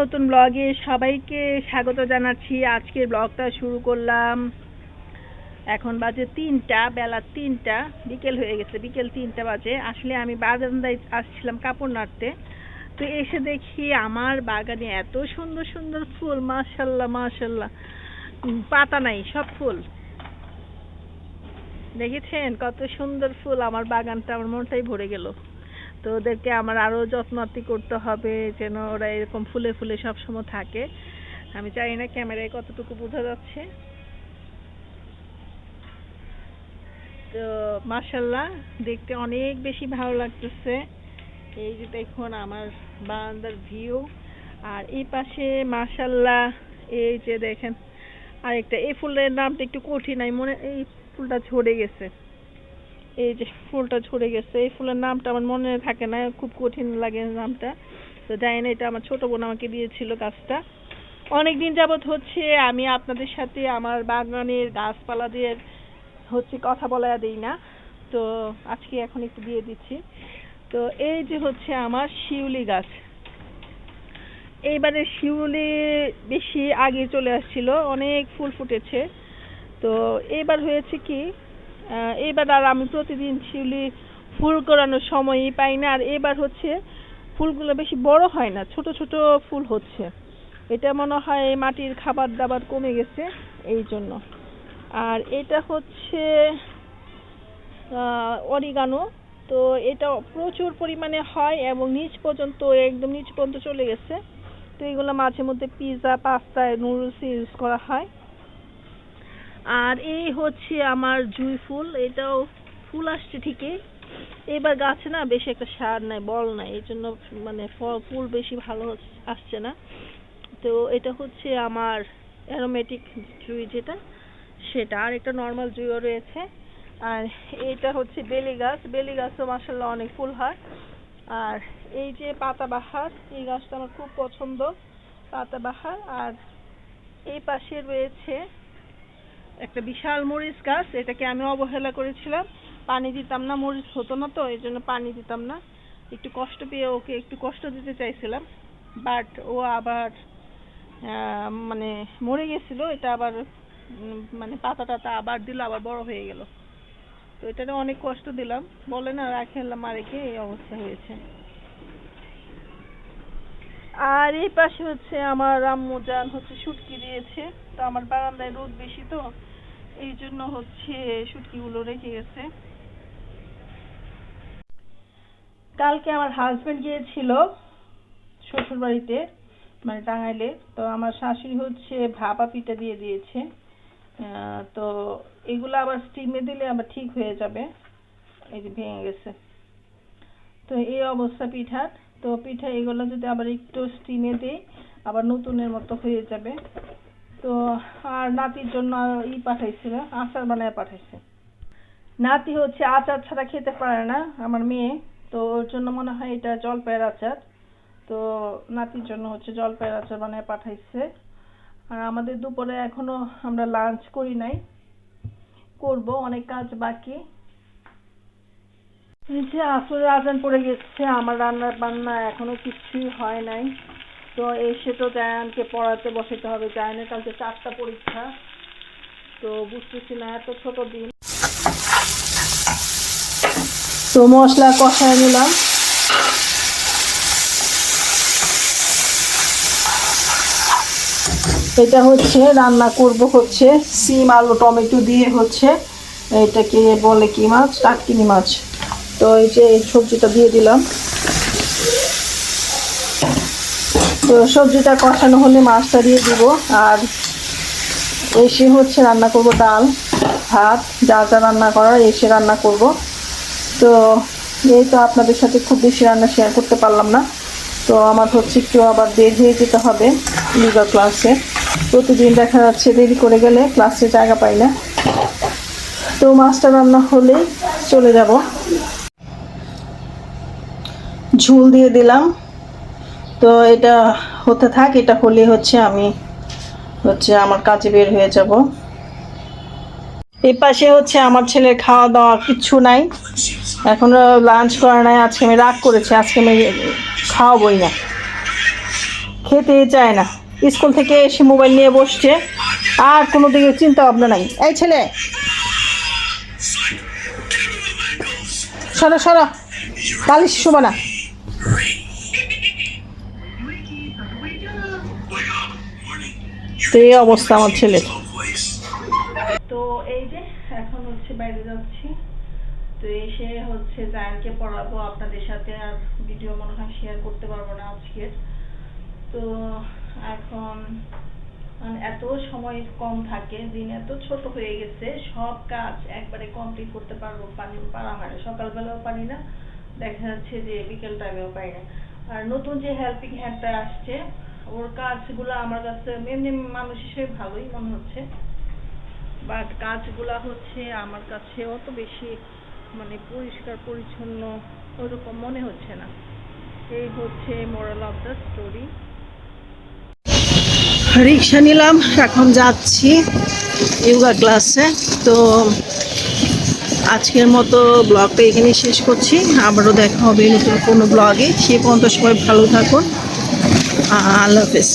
নতুন ব্লগে সবাইকে স্বাগত জানাচ্ছি। আজকের ব্লগটা শুরু করলাম। এখন বাজে তিনটা, বেলা তিনটা, বিকেল হয়ে গেছে, বিকেল তিনটা বাজে। আসলে আমি বারান্দায় আসছিলাম কাপড় নাড়তে। তো এসে দেখি আমার বাগানে এত সুন্দর সুন্দর ফুল, মাশাল্লাহ মাশাল্লাহ। পাতা নাই, সব ফুল। দেখেছেন? কত সুন্দর ফুল আমার বাগানটা, আমার মনটাই ভরে গেল। তো ওদেরকে আমার আরও যত্নার্তি করতে হবে, যেন ওরা এরকম ফুলে ফুলে সবসময় থাকে। আমি জানি না ক্যামেরায় কতটুকু বোঝা যাচ্ছে। তো মাশাল্লাহ দেখতে অনেক বেশি ভালো লাগতেছে। এই যে দেখুন আমার বারান্দার ভিউ। আর এই পাশে মাশাল্লাহ এই যে দেখেন, আরেকটা, এই ফুলের নামটা একটু কঠিন, আমি মনে, এই ফুলটা ঝরে গেছে। এই যে ফুলটা ঝরে গেছে, এই ফুলের নামটা আমার মনে থাকে না, খুব কঠিন লাগে নামটা। তো জানি না, এটা আমার ছোট বোন আমাকে দিয়েছিল গাছটা। অনেক দিন যাবত হচ্ছে, আমি আপনাদের সাথে আমার বাগানের গাছপালা দিয়ে হচ্ছে কথা বলা দিই না। তো আজকে এখন একটু দিয়ে দিচ্ছি। তো এই যে হচ্ছে আমার শিউলি গাছ। এইবারে শিউলি বেশি আগে চলে আসছিল, অনেক ফুল ফুটেছে। তো এবার হয়েছে কি এবার আর আমি প্রতিদিন শিউলি ফুল করানোর সময়ই পাই না, আর এবার হচ্ছে ফুলগুলো বেশি বড় হয় না, ছোট ছোট ফুল হচ্ছে। এটা মনে হয় মাটির খাবার দাবার কমে গেছে এই জন্য। আর এটা হচ্ছে অরিগানো। তো এটা প্রচুর পরিমাণে হয় এবং নিচ পর্যন্ত একদম নিচ পর্যন্ত চলে গেছে। তো এগুলো মাঝে মধ্যে পিৎজা পাস্তা নুডলস ইউজ করা হয়। আর এই হচ্ছে আমার জুঁই ফুল, এটাও ফুল আসছে ঠিকই। এবার গাছে না বেশি একটা সার নাই, বল নাই, এই জন্য মানে ফল, ফুল বেশি ভালো আসছে না। তো এটা হচ্ছে আমার অ্যারোমেটিক জুঁই যেটা, সেটা। আর একটা নর্মাল জুঁইও রয়েছে। আর এটা হচ্ছে বেলি গাছ। বেলি গাছও মাসাল্লাহ অনেক ফুল হয়। আর এই যে পাতাবাহার, এই গাছটা আমার খুব পছন্দ, পাতাবাহার। আর এই পাশে রয়েছে একটা বিশাল মরিচ গাছ, এটাকে আমি অবহেলা করেছিলাম। পানি দিতাম না, মরিচ হতো না তো, এই জন্য পানি দিতাম না। একটু কষ্ট পেয়ে ওকে একটু কষ্ট দিতে চাইছিলাম বাট ও আবার মানে মরে গেছিল। এটা আবার মানে পাতা টাতা আবার দিল, আবার বড় হয়ে গেল। তো এটাতে অনেক কষ্ট দিলাম। বলে না, রাখে আল্লাহ মা রেখে এই অবস্থা হয়েছে। আর এই পাশে হচ্ছে আমার আম্মু জান হচ্ছে শুটকি দিয়েছে। তো আমার বারান্দায় রোদ বেশি তো, এই জন্য হচ্ছে শুটকিগুলো রেখে গেছে। কালকে আমার হাজবেন্ড গিয়েছিল শ্বশুর বাড়িতে মানে টাঙ্গাইলে। তো আমার শাশুড়ি হচ্ছে ভাপা পিঠা দিয়ে দিয়েছে। তো এগুলো আবার স্টিমে দিলে আবার ঠিক হয়ে যাবে। এই যে ভেঙে গেছে। তো এই অবস্থা পিঠার। তো পিঠা এগুলো যদি আবার একটু স্টিমে দিই, আবার নতুনের মতো হয়ে যাবে। তো আর নাতির জন্য ই পাঠাইছিল আচার বানায় পাঠাইছে। নাতি হচ্ছে আচার ছাড়া খেতে পারে না, আমার মেয়ে। তো ওর জন্য মনে হয় এটা জলপাইয়ের আচার। তো নাতির জন্য হচ্ছে জলপাইয়ের আচার বানায় পাঠাইছে। আর আমাদের দুপুরে এখনও আমরা লাঞ্চ করি নাই। করব, অনেক কাজ বাকি। যে আসলে আজান পড়ে গেছে, আমার রান্না বান্না এখনও কিছুই হয় নাই। তো এসে তো জায়ানকে পড়াতে বসাতে হবে। জায়ানের কালকে চারটা পরীক্ষা। তো বুঝতেছি না, এত ছোট দিন। তো মশলা কষায় নিলাম। এটা হচ্ছে, রান্না করব হচ্ছে, সিম, আলু, টমেটো দিয়ে হচ্ছে, এটাকে বলে কি মাছ? টাটকিনি মাছ। তো এই যে সবজিটা দিয়ে দিলাম। তো সবজিটা কষানো হলে মাছটা দিয়ে দিব। আর এসে হচ্ছে রান্না করব ডাল, ভাত, যা যা রান্না করার এসে রান্না করব। তো এই তো আপনাদের সাথে খুব বেশি রান্না শেয়ার করতে পারলাম না। তো আমার হচ্ছে একটু আবার বের হয়ে যেতে হবে লিগা ক্লাসে প্রতিদিন দেখা যাচ্ছে দেরি করে গেলে ক্লাসে জায়গা পাই না। তো মাছটা রান্না হলেই চলে যাব। ঝুল দিয়ে দিলাম। তো এটা হতে থাক, এটা হলে হচ্ছে আমি হচ্ছে আমার কাজে বের হয়ে যাব। এই পাশে হচ্ছে আমার ছেলের খাওয়া দাওয়া কিচ্ছু নাই। এখনও লাঞ্চ করা নাই, আজকে আমি রাগ করেছি, আজকে আমি খাওয়াবই না। খেতে চায় না। স্কুল থেকে এসে মোবাইল নিয়ে বসছে, আর কোনো দিকে চিন্তা ভাবনা নাই। এই ছেলে! সরো সরো। বালিশ শোভা না। তো অবস্থা আমার ছেলের। তো এই যে এখন হচ্ছে বাইরে যাচ্ছি, তো এসে হচ্ছে জায়ানকে পড়াবো, আপনাদের সাথে আর ভিডিও মনে হয় শেয়ার করতে পারব না তো এখন মানে এত সময় কম থাকে, দিন এত ছোট হয়ে গেছে, সব কাজ একবারে কমপ্লিট করতে পারব, পানি পারা হয় সকালবেলাও পারি না দেখা যাচ্ছে যে বিকেল টাইমেও পারি না। আর নতুন যে হেল্পিং হ্যান্ডটা আসছে, ওর কাজগুলো আমার কাছে এমনি মানুষ হিসেবে ভালোই মনে হচ্ছে। বাট কাজগুলা হচ্ছে আমার কাছে অত বেশি মানে পরিষ্কার, পরিচ্ছন্ন ওরকম মনে হচ্ছে না। এই হচ্ছে moral of the story rickshaw নিলাম, এখন যাচ্ছি। ইয়োগা ক্লাসে তো আজকের মতো ব্লগটা এখানে শেষ করছি। আবারও দেখা হবে নতুন কোনো ব্লগে। সে পর্যন্ত সবাই ভালো থাকুন। আল্লাহ হাফেজ।